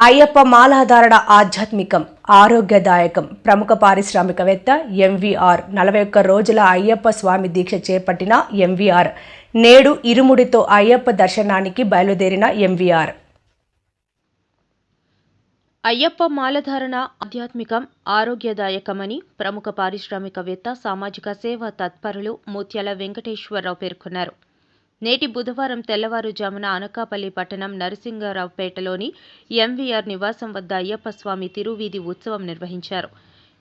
అయ్యప్ప మాలాధారణ ఆధ్యాత్మికం ఆరోగ్యదాయకం. ప్రముఖ పారిశ్రామికవేత్త ఎంవీఆర్ నలభై ఒక్క రోజుల అయ్యప్ప స్వామి దీక్ష చేపట్టిన ఎంవీఆర్ నేడు ఇరుముడితో అయ్యప్ప దర్శనానికి బయలుదేరిన ఎంవీఆర్ అయ్యప్ప మాలధారణ ఆధ్యాత్మికం ఆరోగ్యదాయకమని ప్రముఖ పారిశ్రామికవేత్త సామాజిక సేవ తత్పరులు ముత్యాల వెంకటేశ్వరరావు పేర్కొన్నారు. నేటి బుధవారం తెల్లవారుజామున అనకాపల్లి పట్టణం నరసింగరావుపేటలోని ఎంవీఆర్ నివాసం వద్ద అయ్యప్ప స్వామి తిరువీధి ఉత్సవం నిర్వహించారు.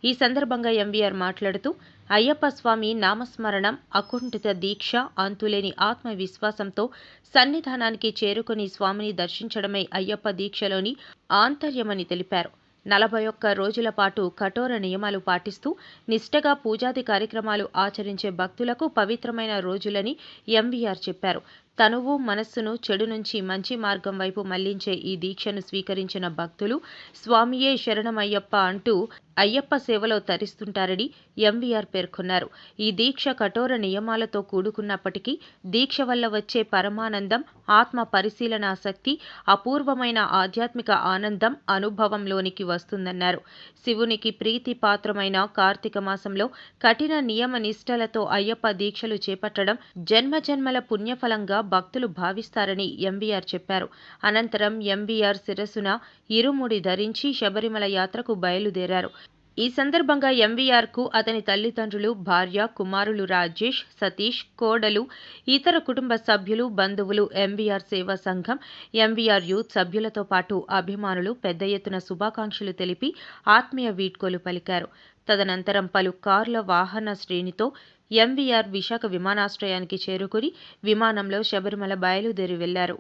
ఈ సందర్భంగా ఎంవీఆర్ మాట్లాడుతూ అయ్యప్ప స్వామి నామస్మరణం అకుంఠిత దీక్ష అంతులేని ఆత్మవిశ్వాసంతో సన్నిధానానికి చేరుకుని స్వామిని దర్శించడమే అయ్యప్ప దీక్షలోని ఆంతర్యమని తెలిపారు. నలభై ఒక్క రోజుల పాటు కఠోర నియమాలు పాటిస్తూ నిష్టగా పూజాది కార్యక్రమాలు ఆచరించే భక్తులకు పవిత్రమైన రోజులని ఎంవీఆర్ చెప్పారు. తనువు మనస్సును చెడు నుంచి మంచి మార్గం వైపు మళ్ళించే ఈ దీక్షను స్వీకరించిన భక్తులు స్వామియే శరణమయ్యప్ప అంటూ అయ్యప్ప సేవలో తరిస్తుంటారని ఎంవీఆర్ పేర్కొన్నారు. ఈ దీక్ష కఠోర నియమాలతో కూడుకున్నప్పటికీ దీక్ష వల్ల వచ్చే పరమానందం ఆత్మ పరిశీలన శక్తి అపూర్వమైన ఆధ్యాత్మిక ఆనందం అనుభవంలోనికి వస్తుందన్నారు. శివునికి ప్రీతి పాత్రమైన కార్తీక మాసంలో కఠిన నియమ నిష్టలతో అయ్యప్ప దీక్షలు చేపట్టడం జన్మజన్మల పుణ్యఫలంగా భక్తులు భావిస్తారని ఎంవీఆర్ చెప్పారు. అనంతరం ఎంవీఆర్ శిరస్సున ఇరుముడి ధరించి శబరిమల యాత్రకు బయలుదేరారు. ఈ సందర్భంగా ఎంవీఆర్కు అతని తల్లిదండ్రులు భార్య కుమారులు రాజేష్ సతీష్ కోడలు ఇతర కుటుంబ సభ్యులు బంధువులు ఎంవీఆర్ సేవా సంఘం ఎంవీఆర్ యూత్ సభ్యులతో పాటు అభిమానులు పెద్ద ఎత్తున శుభాకాంక్షలు తెలిపి ఆత్మీయ వీడ్కోలు పలికారు. తదనంతరం పలు కార్ల వాహన శ్రేణితో ఎంవీఆర్ విశాఖ విమానాశ్రయానికి చేరుకుని విమానంలో శబరిమల బయలుదేరి వెళ్ళారు.